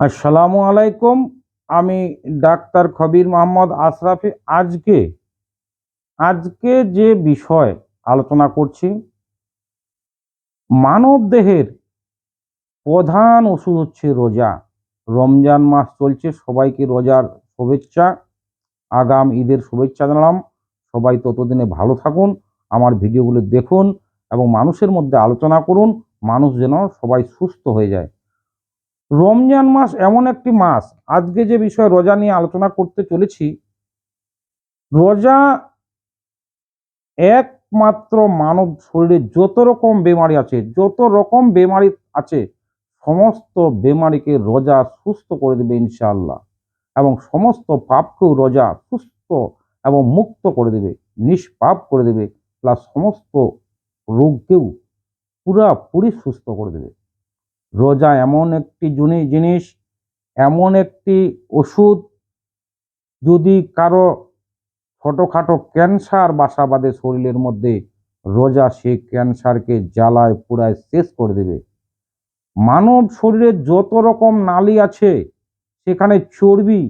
আসসালামু আলাইকুম। আমি ডাক্তার খবির মোহাম্মদ আশরাফি। আজকে আজকে যে বিষয় আলোচনা করছি, মানব দেহের প্রধান ওষুধ হচ্ছে রোজা। রমজান মাস চলছে, সবাইকে রোজার শুভেচ্ছা। আগাম ঈদের শুভেচ্ছা জানালাম। সবাই ততদিনে ভালো থাকুন, আমার ভিডিওগুলো দেখুন এবং মানুষের মধ্যে আলোচনা করুন। মানুষ যেন সবাই সুস্থ হয়ে যায়। রমজান মাস এমন একটি মাস। আজকে যে বিষয়ে রোজা নিয়ে আলোচনা করতে চলেছি, রোজা একমাত্র মানব শরীরে যত রকম বেমারি আছে, যত রকম বেমারি আছে, সমস্ত বেমারিকে রোজা সুস্থ করে দেবে ইনশাআল্লাহ। এবং সমস্ত পাপকেও রোজা সুস্থ এবং মুক্ত করে দেবে, নিষ্পাপ করে দেবে, প্লাস সমস্ত রোগকেও পুরাপুরি সুস্থ করে দেবে। রোজা এমন একটি জুনি জিনিস, এমন একটি ওষুধ যদি কারও ছোটোখাটো ক্যান্সার বাসা বাঁধে শরীরের মধ্যে, রোজা সে ক্যান্সারকে জ্বালায় পুরায় শেষ করে দেবে। মানব শরীরে যত রকম নালী আছে, সেখানে চর্বি,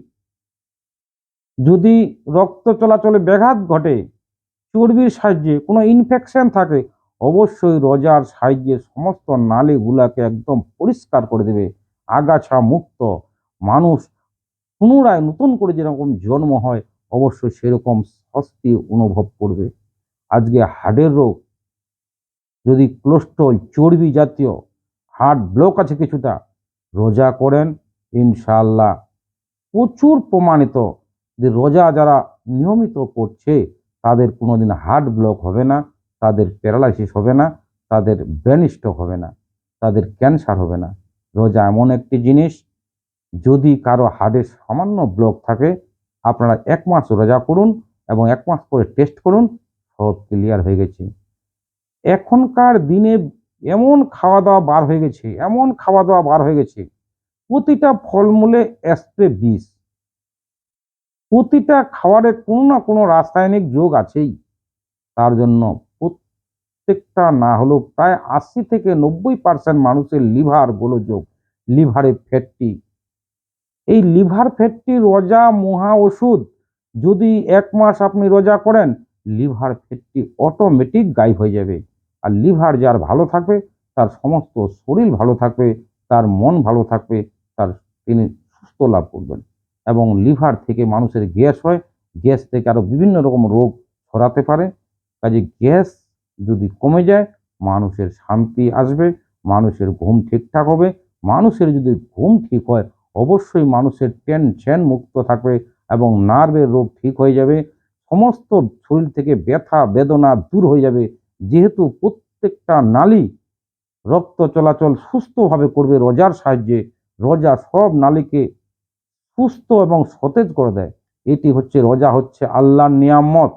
যদি রক্ত চলাচলে ব্যাঘাত ঘটে, চর্বির সাহায্যে কোনো ইনফেকশন থাকে অবশ্যই রোজার সাহায্যে সমস্ত নালীগুলাকে একদম পরিষ্কার করে দেবে। আগাছা মুক্ত। মানুষ পুনরায় নতুন করে যেরকম জন্ম হয়, অবশ্যই সেরকম স্বস্তি অনুভব করবে। আজকে হার্টের রোগ, যদি কোলেস্ট্রল চর্বি জাতীয় হার্ট ব্লক আছে কিছুটা, রোজা করেন ইনশাল্লাহ প্রচুর প্রমাণিত যে রোজা যারা নিয়মিত করছে, তাদের কোনোদিন হার্ট ব্লক হবে না। তাদের প্যারালাইসিস হবে না, তাদের ব্রেন স্ট্রোক হবে না, তাদের ক্যান্সার হবে না। রোজা এমন একটি জিনিস, যদি কারও হার্টের সামান্য ব্লক থাকে, আপনারা এক মাস রোজা করুন এবং এক মাস পরে টেস্ট করুন, সব ক্লিয়ার হয়ে গেছে। এখনকার দিনে এমন খাওয়া দাওয়া বার হয়ে গেছে, এমন খাওয়া দাওয়া বার হয়ে গেছে, প্রতিটা ফলমূলে স্প্রে বিষ। প্রতিটা খাবারে কোনো না কোনো রাসায়নিক যোগ আছেই, তার জন্য প্রত্যেকটা না হলেও প্রায় আশি থেকে নব্বই পার্সেন্ট মানুষের লিভার গোলযোগ লিভারে ফ্যাটটি। এই লিভার ফ্যাটটি রোজা মহা ওষুধ, যদি এক মাস আপনি রোজা করেন, লিভার ফ্যাটটি অটোমেটিক গায়েব হয়ে যাবে। আর লিভার যার ভালো থাকবে, তার সমস্ত শরীর ভালো থাকবে, তার মন ভালো থাকবে, তার তিনি সুস্থ লাভ করবেন। এবং লিভার থেকে মানুষের গ্যাস হয়, গ্যাস থেকে আরও বিভিন্ন রকম রোগ ছড়াতে পারে। কাজে গ্যাস যদি কমে যায়, মানুষের শান্তি আসবে, মানুষের ঘুম ঠিকঠাক হবে। মানুষের যদি ঘুম ঠিক হয়, অবশ্যই মানুষের টেনশন মুক্ত থাকবে এবং নার্ভের রোগ ঠিক হয়ে যাবে। সমস্ত শরীর থেকে ব্যথা, বেদনা দূর হয়ে যাবে। যেহেতু প্রত্যেকটা নালী রক্ত চলাচল সুস্থভাবে করবে রোজার সাহায্যে, রোজা সব নালীকে সুস্থ এবং সতেজ করে দেয়। এটি হচ্ছে, রোজা হচ্ছে আল্লাহর নিয়ামত।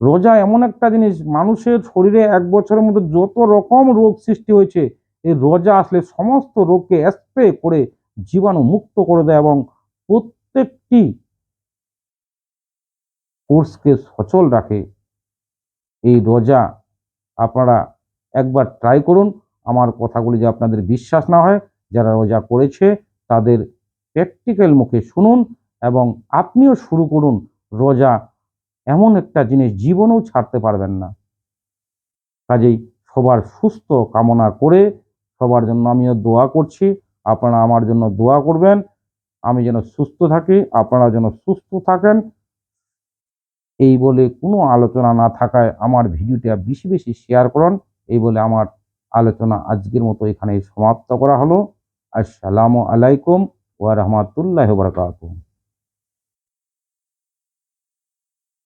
রোজা এমন একটা জিনিস, মানুষের শরীরে এক বছরের মধ্যে যত রকম রোগ সৃষ্টি হয়েছে, এই রোজা আসলে সমস্ত রোগকে স্প্রে করে জীবাণু মুক্ত করে দেয় এবং প্রত্যেকটি কোর্সকে সচল রাখে। এই রোজা আপনারা একবার ট্রাই করুন। আমার কথাগুলি যে আপনাদের বিশ্বাস না হয়, যারা রোজা করেছে, তাদের প্র্যাকটিক্যাল মুখে শুনুন এবং আপনিও শুরু করুন রোজা এমন একটা জিনিস জীবনেও ছাড়তে পারবেন না। কাজেই সবার সুস্থ কামনা করে সবার জন্য আমিও দোয়া করছি। আপনারা আমার জন্য দোয়া করবেন। আমি যেন সুস্থ থাকি, আপনারা যেন সুস্থ থাকেন। এই বলে কোনো আলোচনা না থাকায় আমার ভিডিওটা বেশি বেশি শেয়ার করুন। এই বলে আমার আলোচনা আজকের মতো এখানে সমাপ্ত করা হলো। আসসালামু আলাইকুম ওয়া রাহমাতুল্লাহি ওয়া বারাকাতুহু।